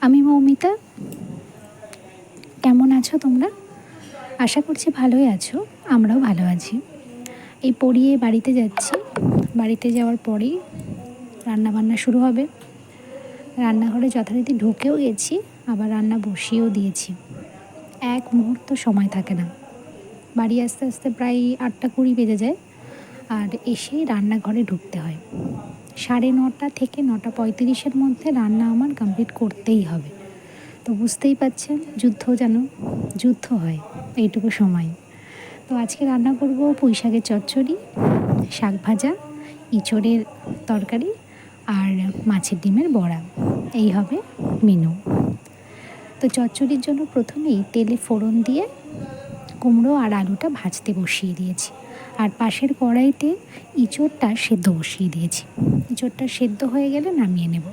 আমি মৌমিতা। কেমন আছো তোমরা? আশা করছি ভালোই আছো, আমরাও ভালো আছি। এই পড়িয়ে বাড়িতে যাচ্ছি। বাড়িতে যাওয়ার পরেই রান্না বান্না শুরু হবে। রান্নাঘরে যথারীতি ঢুকেও গেছি, আবার রান্না বসিয়েও দিয়েছি। এক মুহূর্ত সময় থাকে না। বাড়ি আস্তে আস্তে প্রায় আটটা কুড়ি বেজে যায়, আর এসেই রান্নাঘরে ঢুকতে হয়। সাড়ে নটা থেকে নটা পঁয়ত্রিশের মধ্যে রান্না আমার কমপ্লিট করতেই হবে। তো বুঝতেই পারছেন যুদ্ধ যেন, যুদ্ধ হয়, এইটুকু সময়। তো আজকে রান্না করব পুঁই শাকের চচ্চড়ি, শাক ভাজা, ইঁচড়ের তরকারি আর মাছের ডিমের বড়া। এই হবে মেনু তো চচ্চড়ির জন্য প্রথমেই তেলে ফোড়ন দিয়ে কুমড়ো আর আলুটা ভাজতে বসিয়ে দিয়েছি। আর পাশের কড়াইতে ইঁচড়টা সেদ্ধ বসিয়ে দিয়েছি। ইঁচড়টা সেদ্ধ হয়ে গেলে নামিয়ে নেব।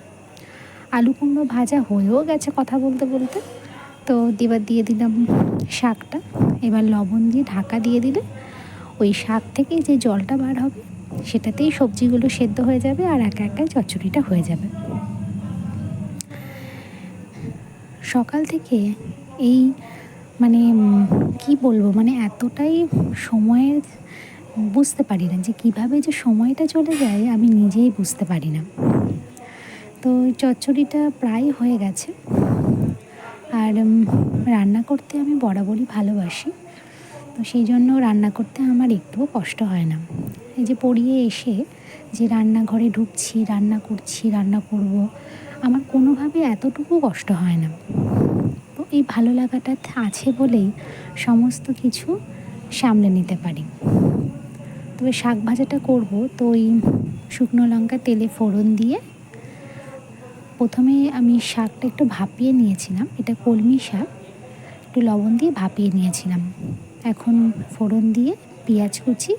আলু কুমড়ো ভাজা হয়েও গেছে কথা বলতে বলতে। তো এবার দিয়ে দিলাম শাকটা। এবার লবণ দিয়ে ঢাকা দিয়ে দিলে ওই শাক থেকে যে জলটা বার হবে, সেটাতেই সবজিগুলো সেদ্ধ হয়ে যাবে আর একা একাই চচ্চড়িটা হয়ে যাবে। সকাল থেকে এই মানে কি বলব? মানে এতটাই সময়ের বুঝতে পারি না যে কীভাবে যে সময়টা চলে যায় আমি নিজেই বুঝতে পারি না। তো চচ্চড়িটা প্রায় হয়ে গেছে। আর রান্না করতে আমি বরাবরই ভালোবাসি। তো সেই জন্য রান্না করতে আমার একটুও কষ্ট হয় না। এই যে পড়িয়ে এসে যে রান্নাঘরে ঢুকছি, রান্না করছি, রান্না করব, আমার কোনোভাবে এতটুকু কষ্ট হয় না। এই ভালো লাগাটা আছে বলেই সমস্ত কিছু সামলে নিতে পারি। তবে শাক ভাজাটা করব তো ওই শুকনো লঙ্কা তেলে ফোড়ন দিয়ে। প্রথমে আমি শাকটা একটু ভাপিয়ে নিয়েছিলাম, এটা কলমি শাক। একটু লবণ দিয়ে ভাপিয়ে নিয়েছিলাম। এখন ফোড়ন দিয়ে পেঁয়াজ কুচি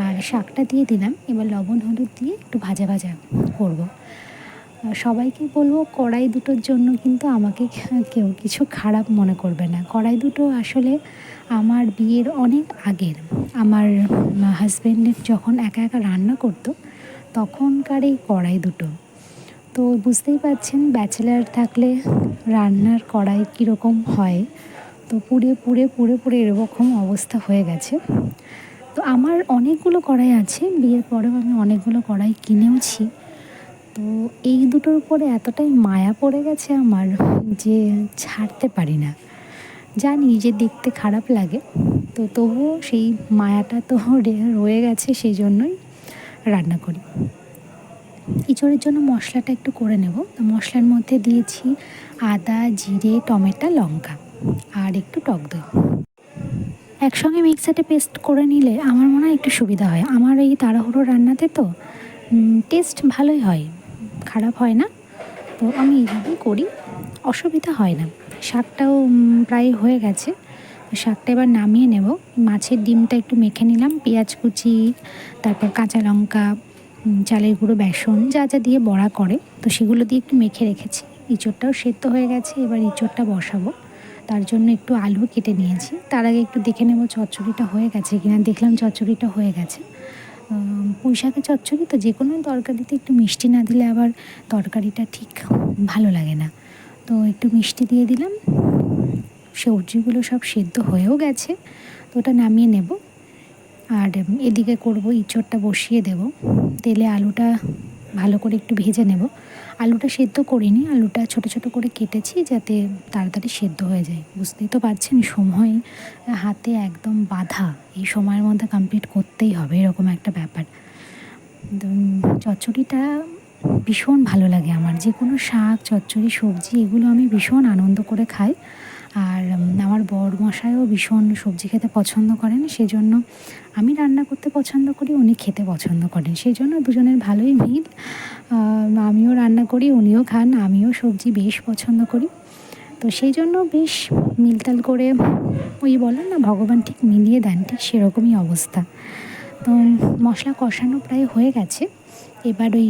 আর শাকটা দিয়ে দিলাম। এবার লবণ হলুদ দিয়ে একটু ভাজা ভাজা করব। সবাইকে বলব, কড়াই দুটোর জন্য কিন্তু আমাকে কেউ কিছু খারাপ মনে করবে না। কড়াই দুটো আসলে আমার বিয়ের অনেক আগের। আমার হাজব্যান্ডের যখন একা একা রান্না করতো, তখনকার এই কড়াই দুটো। তো বুঝতেই পারছেন ব্যাচেলার থাকলে রান্নার কড়াই কীরকম হয়। তো পুড়ে পুড়ে পুড়ে পুড়ে এরকম অবস্থা হয়ে গেছে। তো আমার অনেকগুলো কড়াই আছে, বিয়ের পরেও আমি অনেকগুলো কড়াই কিনেওছি। তো এই দুটোর উপরে এতটাই মায়া পড়ে গেছে আমার যে ছাড়তে পারি না। জানি যে দেখতে খারাপ লাগে, তো তবুও সেই মায়াটা তো রয়ে গেছে সেই জন্যই রান্না করি। ইঁচড়ের জন্য মশলাটা একটু করে নেব। মশলার মধ্যে দিয়েছি আদা, জিরে, টমেটো, লঙ্কা আর একটু টক দই। একসঙ্গে মিক্সারে পেস্ট করে নিলে আমার মনে হয় একটু সুবিধা হয়। আমার এই তাড়াহুড়ো রান্নাতে তো টেস্ট ভালোই হয়। খারাপ হয় না। তো আমি এইভাবেই করি। অসুবিধা হয় না। শাকটাও প্রায় হয়ে গেছে। শাকটা এবার নামিয়ে নেব। মাছের ডিমটা একটু মেখে নিলাম। পেঁয়াজ কুচি, তারপর কাঁচা লঙ্কা চালের গুঁড়ো, বেসন, যা যা দিয়ে বড়া করে, তো সেগুলো দিয়ে একটু মেখে রেখেছি। ইঁচড়টাও সেদ্ধ হয়ে গেছে। এবার ইঁচড়টা বসাবো। তার জন্য একটু আলু কেটে নিয়েছি। তার আগে একটু দেখে নেব চচ্চড়িটা হয়ে গেছে কিনা। দেখলাম চচ্চড়িটা হয়ে গেছে। পুঁই শাকের চচ্চড়ি তো যে কোনো তরকারিতে একটু মিষ্টি না দিলে আবার তরকারিটা ঠিক ভালো লাগে না। তো একটু মিষ্টি দিয়ে দিলাম। সবজিগুলো সব সেদ্ধ হয়েও গেছে, তো ওটা নামিয়ে নেব। আর এদিকে করব, ইঁচড়টা বসিয়ে দেব। তেলে আলুটা ভালো করে একটু ভেজে নেব। আলুটা সেদ্ধ করিনি, আলুটা ছোট ছোট করে কেটেছি যাতে তাড়াতাড়ি সেদ্ধ হয়ে যায়। বুঝতেই তো পারছেন, সময় হাতে একদম বাধা। এই সময়ের মধ্যে কমপ্লিট করতেই হবে, এরকম একটা ব্যাপার। চচ্চড়িটা ভীষণ ভালো লাগে আমার। যে কোনো শাক, চচ্চড়ি, সবজি, এগুলো আমি ভীষণ আনন্দ করে খাই। আর আমার বর মশাইও ভীষণ সবজি খেতে পছন্দ করেন সেই জন্য আমি রান্না করতে পছন্দ করি, উনি খেতে পছন্দ করেন সেই জন্য দুজনের ভালোই মিল। আমিও রান্না করি, উনিও খান, আমিও সবজি বেশ পছন্দ করি। তো সেই জন্য বেশ মিলতাল করে ওই বলেন না, ভগবান ঠিক মিলিয়ে দেন, ঠিক সেরকমই অবস্থা। তো মশলা কষানো প্রায় হয়ে গেছে, এবার ওই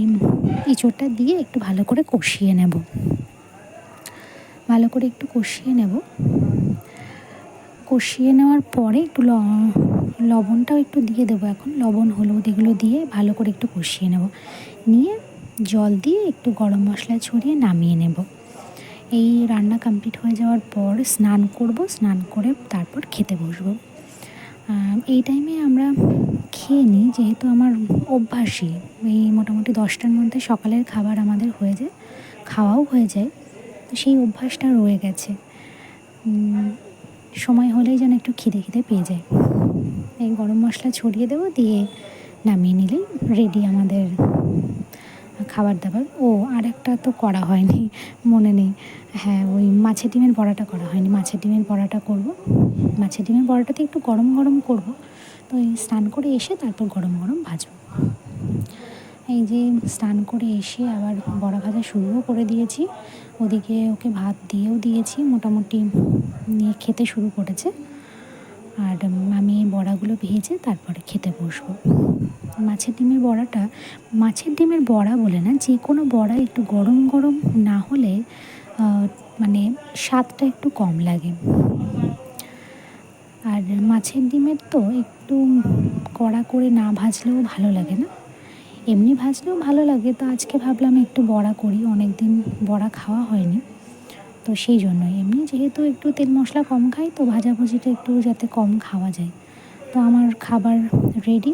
ইঁচড়টা দিয়ে একটু ভালো করে কষিয়ে নেব। ভালো করে একটু কষিয়ে নেব। কষিয়ে নেওয়ার পরে একটু লবণটাও একটু দিয়ে দেবো এখন। লবণ, হলুদ এগুলো দিয়ে ভালো করে একটু কষিয়ে নেব। নিয়ে জল দিয়ে একটু গরম মশলা ছড়িয়ে নামিয়ে নেব। এই রান্না কমপ্লিট হয়ে যাওয়ার পর স্নান করব, স্নান করে তারপর খেতে বসবো। এই টাইমে আমরা খেয়ে নিই, যেহেতু আমার অভ্যাসই। এই মোটামুটি দশটার মধ্যে সকালের খাবার আমাদের হয়ে যায়, খাওয়াও হয়ে যায়। সেই অভ্যাসটা রয়ে গেছে। সময় হলেই যেন একটু খিদে খিদে পেয়ে যায়। এই গরম মশলা ছড়িয়ে দেবো, দিয়ে নামিয়ে নিলেই রেডি আমাদের খাবার দাবার ও, আর একটা তো করা হয়নি, মনে নেই। হ্যাঁ ওই মাছের ডিমের বড়াটা করা হয়নি। মাছের ডিমের বড়াটা করব। মাছের ডিমের বড়াটাতে একটু গরম গরম করব। তো স্নান করে এসে তারপর গরম গরম ভাজবো। এই যে স্নান করে এসে আবার বড়া ভাজা শুরুও করে দিয়েছি। ওদিকে ওকে ভাত দিয়েও দিয়েছি, মোটামুটি নিয়ে খেতে শুরু করেছে। আর আমি বড়াগুলো ভেজে তারপরে খেতে বসবো। মাছের ডিমের বড়াটা, মাছের ডিমের বড়া বলে না, যে কোনো বড়া একটু গরম গরম না হলে মানে স্বাদটা একটু কম লাগে। আর মাছের ডিমের তো একটু কড়া করে না ভাজলেও ভালো লাগে না। এমনি ভাজলেও ভালো লাগে। তো আজকে ভাবলাম একটু বড়া করি অনেক দিন বড়া খাওয়া হয়নি। তো সেই জন্যই। এমনি যেহেতু একটু তেল মশলা কম খাই, তো ভাজাভুজিটা একটু যাতে কম খাওয়া যায়। তো আমার খাবার রেডি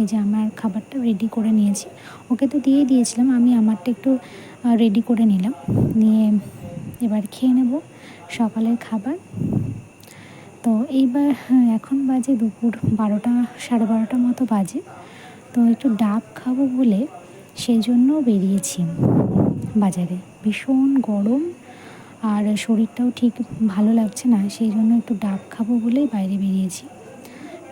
এই যে আমার খাবারটা রেডি করে নিয়েছি। ওকে তো দিয়ে দিয়েছিলাম, আমি আমারটা একটু রেডি করে নিলাম। নিয়ে এবার খেয়ে নেব সকালের খাবার। তো এইবার এখন বাজে দুপুর বারোটা, সাড়ে বারোটা মতো বাজে। তো একটু ডাব খাব বলে সেই জন্য বেরিয়েছি বাজারে। ভীষণ গরম আর শরীরটাও ঠিক ভালো লাগছে না সেই জন্য একটু ডাব খাব বলেই বাইরে বেরিয়েছি।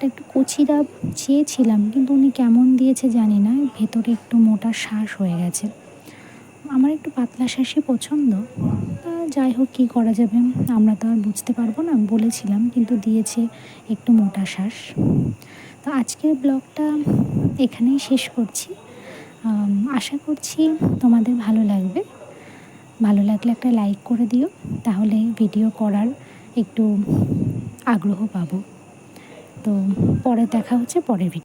একটু কচি ডাব চেয়েছিলাম, কিন্তু উনি কেমন দিয়েছে জানি না, ভেতরে একটু মোটা শ্বাস হয়ে গেছে। আমার একটু পাতলা শ্বাসই পছন্দ। যাই হোক, কী করা যাবে, আমরা তো আর বুঝতে পারব না, বলেছিলাম, কিন্তু দিয়েছে একটু মোটা শ্বাস তো আজকের ব্লগটা এখানেই শেষ করছি। আশা করছি তোমাদের ভালো লাগবে। ভালো লাগলে একটা লাইক করে দিও, তাহলে ভিডিও করার একটু আগ্রহ পাবো। তো পরে দেখা হচ্ছে, পরের ভিডিও